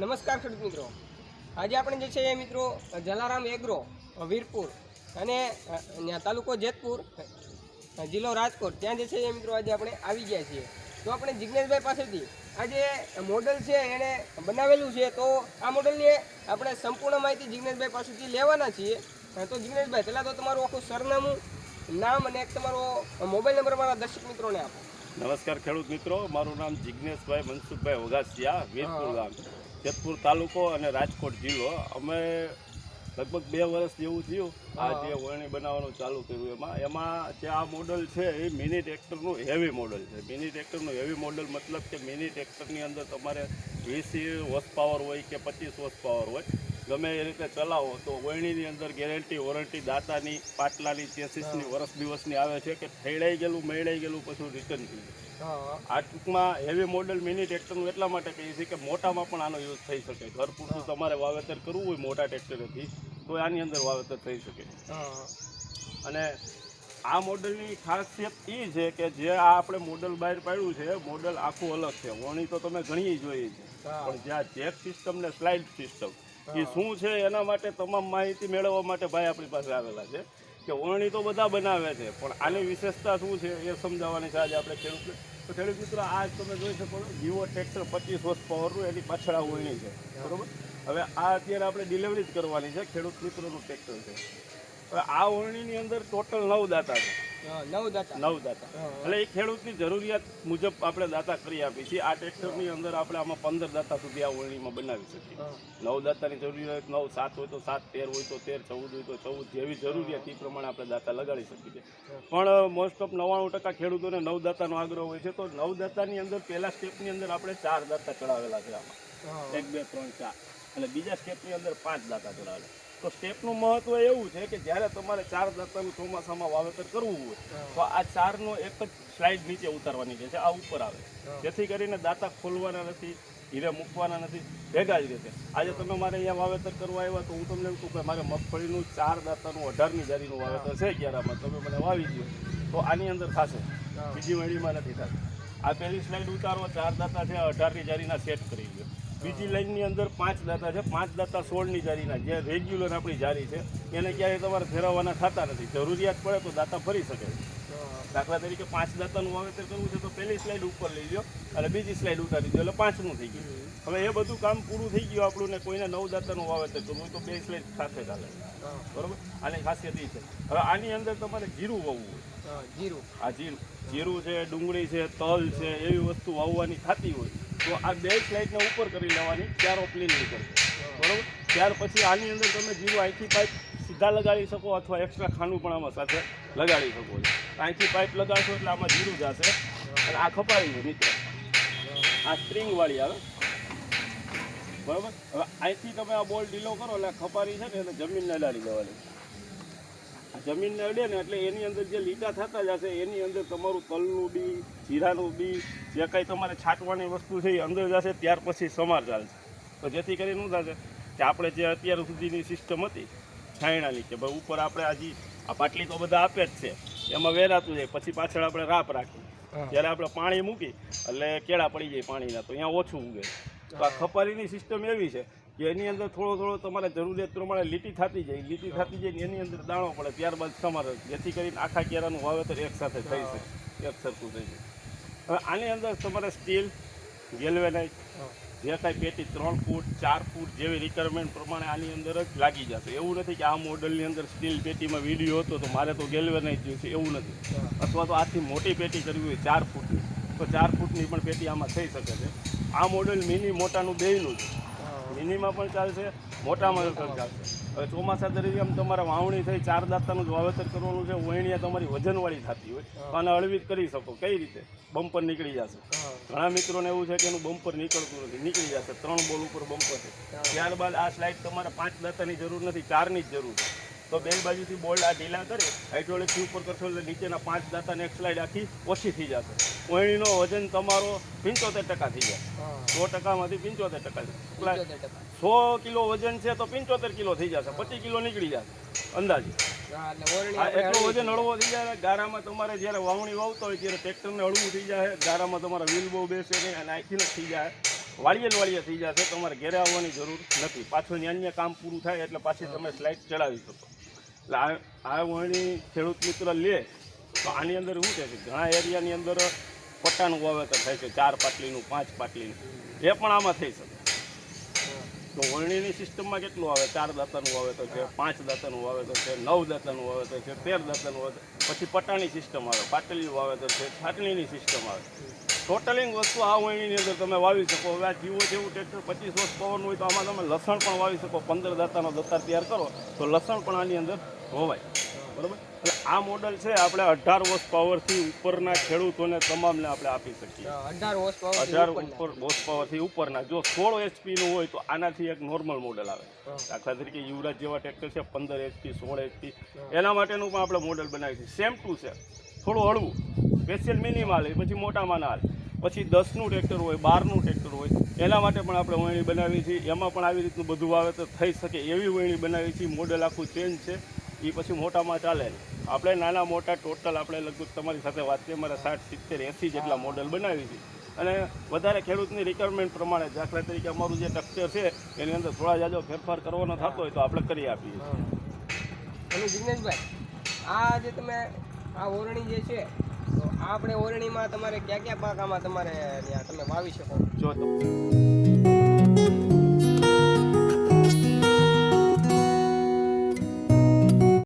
નમસ્કાર ખેડૂત મિત્રો. આજે આપણે જે છે એ મિત્રો જલારામ એગ્રો વીરપુર અને તાલુકો જેતપુર જિલ્લો રાજકોટ. ત્યાં જે છે એ મિત્રો આજે આપણે આવી ગયા છીએ. તો આપણે જિજ્ઞેશભાઈ પાસેથી આ જે મોડલ છે એણે બનાવેલું છે તો આ મોડલની આપણે સંપૂર્ણ માહિતી જિજ્ઞેશભાઈ પાસેથી લેવાના છીએ. તો જિજ્ઞેશભાઈ પહેલાં તો તમારું આખું સરનામું નામ અને એક તમારો મોબાઈલ નંબર મારા દર્શક મિત્રોને આપો. નમસ્કાર ખેડૂત મિત્રો મારું નામ જિજ્ઞેશભાઈ મનસુખભાઈ વઘાસિયા વીરપુર. ગામ. જેતપુર તાલુકો અને રાજકોટ જિલ્લો. અમે લગભગ બે વર્ષ જેવું થયું આ જે વળણી બનાવવાનું ચાલુ કર્યું એમાં. એમાં જે આ મોડલ છે એ મિની ટ્રેક્ટરનું હેવી મોડલ છે. મિની ટ્રેક્ટરનું હેવી મોડલ મતલબ કે મિની ટ્રેક્ટરની અંદર તમારે વીસ હોર્સ પાવર હોય કે પચીસ હોર્સ પાવર હોય. ગમે એ રીતે ચલાવો તો વહેણીની અંદર ગેરંટી વોરંટી દાતાની પાટલાની ચેસીસની વર્ષ દિવસની આવે છે કે ફેળાઈ ગયેલું મેળાઈ ગયેલું પછી રિટર્ન થઈ જાય આ ટૂંકમાં હેવી મોડલ મિની ટ્રેક્ટરનું એટલા માટે કહીએ છીએ કે મોટામાં પણ આનો યુઝ થઈ શકે. ઘર પૂરતું તમારે વાવેતર કરવું હોય મોટા ટ્રેક્ટરેથી તો આની અંદર વાવેતર થઈ શકે. અને આ મોડલની ખાસિયત એ છે કે જે આ આપણે મોડલ બહાર પાડ્યું છે મોડલ આખું અલગ છે. વણી તો તમે ઘણી જોઈ છે. પણ જ્યાં જેક સિસ્ટમ ને સ્લાઇડ સિસ્ટમ એ શું છે એના માટે તમામ માહિતી મેળવવા માટે ભાઈ આપણી પાસે આવેલા છે કે વરણી તો બધા બનાવે છે, પણ આની વિશેષતા શું છે એ સમજાવવાની છે આજે આપણે ખેડૂત તો ખેડૂત મિત્રો આ તમે જોઈ શકો જીવો ટ્રેક્ટર પચીસ વર્ષ પાવરનું એની પાછળ આ વરણી છે, બરોબર? હવે આ અત્યારે આપણે ડિલિવરી જ કરવાની છે, ખેડૂત મિત્રોનું ટ્રેક્ટર છે. હવે આ વરણીની અંદર ટોટલ નવ દાતા છે. નવ દાતા નવ દાતા એટલે એ ખેડૂતની જરૂરિયાત મુજબ આપણે દાતા કરી આપી છીએ. આ ટ્રેક્ટરની અંદર આપણે આમાં પંદર દાતા સુધી આ વરણીમાં બનાવી શકીએ. નવ દાતાની જરૂરિયાત નવ સાત હોય તો સાત તેર હોય તો તેર ચૌદ હોય તો ચૌદ જેવી જરૂરિયાત એ પ્રમાણે આપણે દાતા લગાડી શકીએ છીએ. પણ મોસ્ટ ઓફ નવ્વાણું ટકા ખેડૂતોને નવ દાતાનો આગ્રહ હોય છે. તો નવ દાતાની અંદર પહેલા સ્ટેપની અંદર આપણે ચાર દાતા ચડાવેલા છે આમાં. એક બે ત્રણ ચાર. અને બીજા સ્ટેપની અંદર પાંચ દાતા ચડાવેલા તો સ્ટેપનું મહત્વ એવું છે કે જ્યારે તમારે ચાર દાંતાનું ચોમાસામાં વાવેતર કરવું હોય તો આ ચારનો એક જ સ્લાઇડ નીચે ઉતારવાની છે આ ઉપર આવે. જેથી કરીને દાંતા ખોલવાના નથી હીરે મૂકવાના નથી ભેગા જ રીતે આજે તમે મારે અહીંયા વાવેતર કરવા આવ્યા તો હું તમને એમ કહું કે મારે મગફળીનું ચાર દાંતાનું અઢારની જારીનું વાવેતર છે ગ્યારામાં તમે મને વાવી દો તો આની અંદર થશે. બીજી વળીમાં નથી થતું. આ પહેલી સ્લાઇડ ઉતારો ચાર દાંતા છે અઢારની જારીના સેટ કરી બીજી લાઈનની અંદર પાંચ દાતા છે. પાંચ દાતા સોળની જારીના. જે રેગ્યુલર આપણી જારી છે એને ક્યારેય તમારે ફેરવવાના થતા નથી. જરૂરિયાત પડે તો દાતા ફરી શકે. દાખલા તરીકે પાંચ દાતાનું વાવેતર કરવું છે તો પહેલી સ્લાઇડ ઉપર લઈ લો અને બીજી સ્લાઇડ ઉતારી દો. એટલે પાંચનું થઈ ગયું. હવે એ બધું કામ પૂરું થઈ ગયું આપણું ને કોઈને નવ દાતાનું વાવેતર કરવું હોય તો બે સ્લાઇડ સાથે ચાલે. બરોબર? આની ખાસિયત એ છે. હવે આની અંદર તમારે જીરું વાવવું હોય. જીરું. આ જીરું. જીરું છે ડુંગળી છે તલ છે એવી વસ્તુ વાવવાની થતી હોય. તો આ બે સ્લાઇડને ઉપર કરી લેવાની, ચાર ઓપલિંગ નીકળશે બરાબર? ત્યાર પછી આની અંદર તમે જીરું અહીંથી પાઇપ સીધા લગાડી શકો અથવા એક્સ્ટ્રા ખાનું પણ આમાં સાથે લગાડી શકો છો. અહીંથી પાઇપ લગાડશો એટલે આમાં જીરું જશે. અને આ ખપાવી મિત્ર, આ સ્પ્રિંગવાળી આવે. બરાબર? હવે અહીંથી તમે આ બોલ ઢીલો કરો એટલે ખપારી છે ને એને જમીનને લાડી દેવાની. આ જમીનને અડે ને એટલે એની અંદર જે લીટા થતા જશે એની અંદર તમારું તલનું બી જીરાનું બી જે કાંઈ તમારે છાંટવાની વસ્તુ છે એ અંદર જશે ત્યાર પછી સમાર ચાલશે. તો જેથી કરીને શું થશે કે આપણે જે અત્યાર સુધીની સિસ્ટમ હતી છાયણાની કે ભાઈ ઉપર આપણે હજી આ પાટલી તો બધા આપે જ છે એમાં વેરાતું જાય પછી પાછળ આપણે રાપ રાખી. જ્યારે આપણે પાણી મૂકી એટલે કેળા પડી જાય પાણીના તો અહીંયા ઓછું ઉગે. તો આ ખપારીની સિસ્ટમ એવી છે કે એની અંદર થોડો થોડો તમારે જરૂરિયાત પ્રમાણે લીટી થતી જાય. લીટી થતી જાય એની અંદર દાણો પડે. ત્યારબાદ સમારે જેથી કરીને આખા કેરાનું વાવેતર એકસાથે થઈ શકે. એક સરખું થઈ જાય. હવે આની અંદર તમારે સ્ટીલ ગેલ્વેનાઇટ જે કાંઈ પેટી ત્રણ ફૂટ ચાર ફૂટ જેવી રિક્વાયરમેન્ટ પ્રમાણે આની અંદર જ લાગી જશે. એવું નથી કે આ મોડલની અંદર સ્ટીલ પેટીમાં વીડિયો હતો તો મારે તો ગેલવેનાઇટ જોઈશે. એવું નથી. અથવા તો આથી મોટી પેટી કરવી હોય ચાર ફૂટની. તો ચાર ફૂટની પણ પેટી આમાં થઈ શકે છે. આ મોડલ મિની મોટાનું બેયનું છે. મિનીમાં પણ ચાલશે મોટામાં પણ ચાલશે. હવે ચોમાસા દરમિયાન તમારે વાવણી થઈ ચાર દાંતાનું જ વાવેતર કરવાનું છે વહેણીયા તમારી વજનવાળી થતી હોય. તો આને હળવી કરી શકો. કઈ રીતે? બમ્પર નીકળી જશે. ઘણા મિત્રોને એવું છે કે એનું બમ્પર નીકળતું નથી નીકળી જશે. ત્રણ બોલ ઉપર બમ્પર છે. ત્યારબાદ આ સ્લાઇડ તમારે પાંચ દાંતાની જરૂર નથી ચારની જ જરૂર છે. તો બે બાજુથી બોલ્ડ આ ઢીલા કરી હાઇડ્રોલિકથી ઉપર કરશો એટલે નીચેના પાંચ દાંતાની એક સ્લાઇડ આખી ઓછી થઈ જશે. વહેણીનો વજન તમારો પંચોતેર ટકા થઈ જશે. સો ટકામાંથી પંચોતેર ટકા. સો કિલો વજન છે તો પંચોતેર કિલો થઈ જશે. પચીસ કિલો નીકળી જશે અંદાજે. એટલે વજન હળવો થઈ જાય ગારામાં તમારે જ્યારે વાવણી વાવતો હોય ત્યારે ટ્રેક્ટરને હળવું થઈ જાય ગારામાં તમારા વ્હીલ બહુ બેસે નહીં અને આખી થઈ જાય. વાળીએ વાળીએ થઈ જશે તમારે ઘેરે આવવાની જરૂર નથી. પાછું અન્ય કામ પૂરું થાય એટલે પાછી તમે સ્લાઇડ ચડાવી શકો. એટલે આ આ વણી ખેડૂત મિત્ર લે તો આની અંદર શું છે કે ઘણા એરિયાની અંદર પટ્ટાનું વાવેતર થાય છે, ચાર પાટલીનું, પાંચ પાટલીનું. એ પણ આમાં થઈ શકે. તો વળણીની સિસ્ટમમાં કેટલું આવે? ચાર દાંતાનું વાવેતર છે, પાંચ દાંતાનું વાવેતર છે, નવ દાંતાનું વાવેતર છે, તેર દાંતાનું વાવેતર પછી પટ્ટાની સિસ્ટમ આવે, પાટલીનું વાવેતર છે, છાટણીની સિસ્ટમ આવે. ટોટલિંગ વસ્તુ આ વળણીની અંદર તમે વાવી શકો. હવે આ જીવો જેવું ટ્રેક્ટર પચીસ વર્ષ પવન હોય તો આમાં તમે લસણ પણ વાવી શકો. પંદર દાંતાનો દત્તાર તૈયાર કરો, તો લસણ પણ આની અંદર હોવાય. બરાબર? એટલે આ મોડલ છે આપણે અઢાર વર્ષ પાવરથી ઉપરના ખેડૂતોને તમામને આપણે આપી શકીએ. અઢાર ઉપર હોર્સ પાવરથી ઉપરના. જો સોળ એચપીનું હોય તો આનાથી એક નોર્મલ મોડલ આવે. દાખલા તરીકે યુવરાજ જેવા ટ્રેક્ટર છે પંદર એચપી સોળ એચપી એના માટેનું પણ આપણે મોડલ બનાવી છે સેમ ટુ સેમ થોડું હળવું. સ્પેશિયલ મિનિમાલ એ પછી મોટામાં ના હાલે પછી દસનું ટ્રેક્ટર હોય બારનું ટ્રેક્ટર હોય. એના માટે પણ આપણે વણી બનાવી છીએ. એમાં પણ આવી રીતનું બધું વાવેતર થઈ શકે એવી વણી બનાવી છીએ. મોડલ આખું ચેન્જ છે. એ પછી મોટામાં ચાલે આપણે નાના મોટા ટોટલ આપણે લગભગ તમારી સાથે વાત કરીએ મારા સાઠ સિત્તેર એંસી જેટલા મોડલ બનાવી છે. અને વધારે ખેડૂતની રિક્વાયરમેન્ટ પ્રમાણે દાખલા તરીકે અમારું જે ટક્ચર છે એની અંદર થોડા જાજો ફેરફાર કરવાનો થતો હોય તો આપણે કરી આપીએ અને જિગ્નેશભાઈ આ જે તમે આ ઓરણી જે છે તો આ આપણે ઓરણીમાં તમારે ક્યાં ક્યાં પાકામાં તમારે તમે વાવી શકો? જો તો